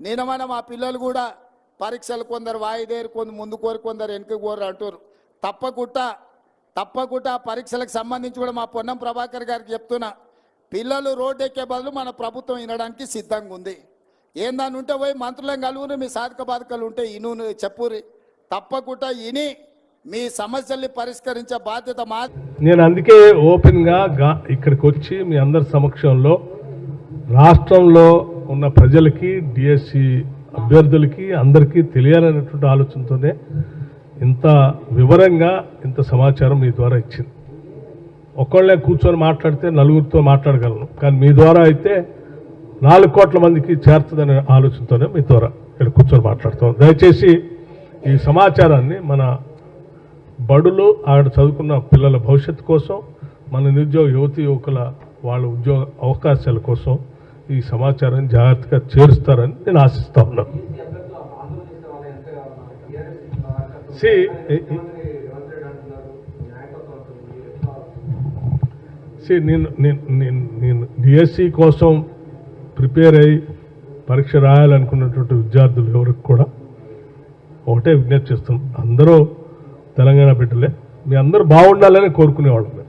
నేనమైన మా పిల్లలు కూడా పరీక్షలు కొందరు వాయిదేరు కొందరు ముందు కోరి కొందరు వెనుక కోరు అంటారు తప్పకుండా తప్పకుండా పరీక్షలకు సంబంధించి కూడా మా పొన్నం ప్రభాకర్ గారికి చెప్తున్నా. పిల్లలు రోడ్డు ఎక్కే బదులు మన ప్రభుత్వం వినడానికి సిద్ధంగా ఉంది. ఏందని ఉంటే పోయి మంత్రులను కలుగురు మీ సాధక బాధకాలు ఉంటే ఇను చెప్పురి తప్పకుండా ఇని మీ సమస్యల్ని పరిష్కరించే బాధ్యత మా నేను అందుకే ఓపెన్గా గా ఇక్కడికి వచ్చి మీ అందరి సమక్షంలో రాష్ట్రంలో ఉన్న ప్రజలకి డిఎస్సి అభ్యర్థులకి అందరికీ తెలియాలనేటువంటి ఆలోచనతోనే ఇంత వివరంగా ఇంత సమాచారం మీ ద్వారా ఇచ్చింది. ఒకళ్ళే కూర్చొని మాట్లాడితే నలుగురితో మాట్లాడగలను. కానీ మీ ద్వారా అయితే నాలుగు కోట్ల మందికి చేరుతుందనే ఆలోచనతోనే మీ ద్వారా ఇక్కడ కూర్చొని మాట్లాడుతాం దయచేసి ఈ సమాచారాన్ని మన బడులు ఆడ చదువుకున్న పిల్లల భవిష్యత్తు కోసం మన నిరుద్యోగ యువతి యువకుల వాళ్ళ ఉద్యోగ అవకాశాల కోసం ఈ సమాచారాన్ని జాగ్రత్తగా చేరుస్తారని నేను ఆశిస్తా ఉన్నాను సి సి నేను నేను నేను నేను డిఎస్సి కోసం ప్రిపేర్ అయ్యి పరీక్ష రాయాలనుకున్నటువంటి విద్యార్థులు ఎవరికి కూడా ఒకటే విజ్ఞప్తి చేస్తున్నాం. అందరూ తెలంగాణ బిడ్డలే. మీ అందరూ బాగుండాలని కోరుకునేవాళ్ళం.